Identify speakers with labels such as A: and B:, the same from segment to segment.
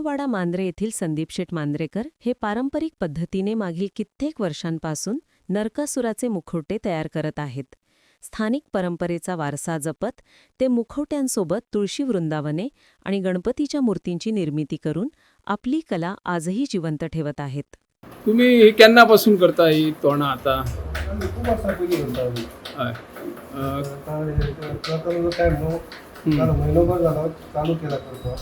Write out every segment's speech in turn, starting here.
A: कुरुळवाडा मांद्रे येथील संदीप शेठ मांद्रेकर हे पारंपरिक पद्धतीने मागील कित्येक वर्षांपासून नरकासुराचे मुखवटे तयार करत आहेत. स्थानिक परंपरेचा वारसा जपत ते मुखवट्यांसोबत तुळशी वृंदावने आणि गणपतीच्या मूर्तींची निर्मिती करून आपली कला आजही जिवंत ठेवत आहेत.
B: तुम्ही हे केन्नापासून करता ही तोंडां आता?
C: खूप करता
B: हय.
C: करता जालो म्हयनोभर जालो चालू केला करतो.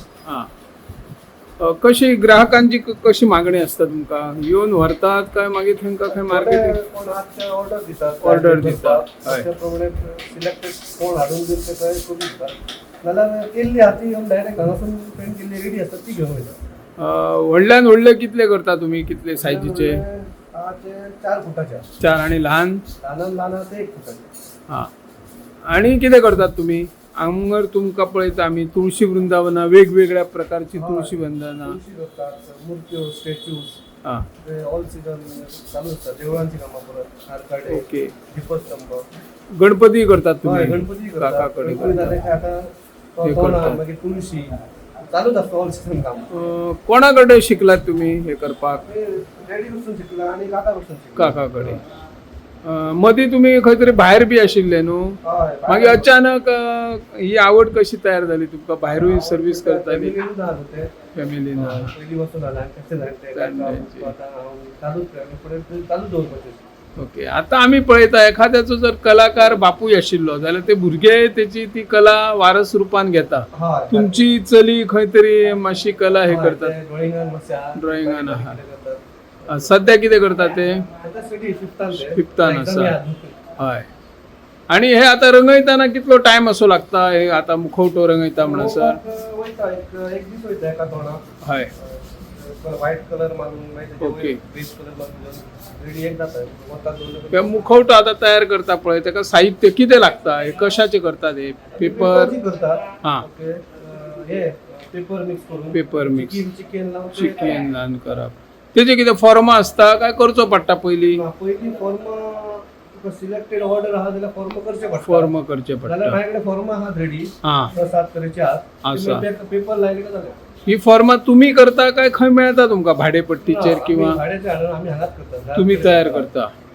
B: कशी ग्राहकांची क- कशी मागणी आसता तुमकां येवन व्हरतात काय? मागीर तांकां खंय मार्केटींग
C: ऑर्डर दितात
B: Order दितात, हय.
C: त्या प्रमाणे सिलेक्टेड कोण हाडून दिल ते काय करून दितात. नाल्यार केल्ली हाती येवन डायरेक्ट हांगासून पेंट केल्ली रेडी आसतात ती घेवन वयता
B: अ, व्हडल्यान व्हडले कितले करता तुमी कितले सायजीचे
C: चार फुटाचे
B: चार आणि लहान?
C: ल्हान ल्हान आहा ते एक फुटाचे.
B: हां. आणि कितें करतात तुमी हांगर तुमकां पळयता आमी तुळशी वृंदावनां वेगवेगळ्या प्रकारची तुळशी वृंदावनां
C: तुळशी करतात मुर्त्यो स्टॅच्यूज
B: हां.
C: ते ऑल सीझन चालू असतात देवळांची कामां परत आरकाडे
B: ओके.
C: दीपस्तंभ.
B: गणपती करतात तुम्ही?
C: गणपती
B: काकाकडे करतात.
C: मागीर तुळशी चालूच ऑल काम.
B: कोणाकडे शिकलात तुम्ही हे करपाक?
C: डॅडी शिकला आणि
B: काकाकडे. मदीं तुमी खंय तरी भायर बी आशिल्ले न्हू मागीर अचानक ही आवड कशी तयार जाली तुमकां? भायरूय सर्वीस करताली
C: फॅमिलीन
B: ओके आता आमी पळयता एखाद्याचो जर कलाकार बापूय आशिल्लो जाल्यार ते भुरगे तेची ती कला वारस रुपान घेता. तुमची चली खंय तरी मातशी कला हे करतात.
C: ड्रॉइंगान आहा.
B: सध्या कितें करता ते? आसा.
C: अजून.
B: हय. आणि हे आता रंगयताना कितलो टायम असो लागता? हे आता मुखवटो रंगयता म्हणसर हय.
C: दवरलं
B: मुखवटो आता तयार करता पळय ताका साहित्य कितें लागता? हे कशाचे करतात हे? पेपर? हा.
C: ओके. हे पेपर मिक्स करून.
B: पेपर मिक्स
C: चिकन लावून
B: करप तेजे कितें फॉर्मा आसता काय करचो पडटा पयलीं
C: पयलीं फॉर्म तुका सिलेक्टेड ऑर्डर आहा जाल्यार फॉर्म करचे पडटा
B: फॉर्म करचे
C: जाल्यार
B: पडटा
C: माझ्या कडेन फॉर्म आहात रेडी
B: हा
C: सात तरेचे आहात. ते पेपर लायले का जालें
B: ही फॉर्मा तुम्ही करता काय खंय मेळता तुमकां? भाडेपट्टीचेर किंवा
C: भाड्याचे हाडून हांगाच करतात
B: तुम्ही तयार करता.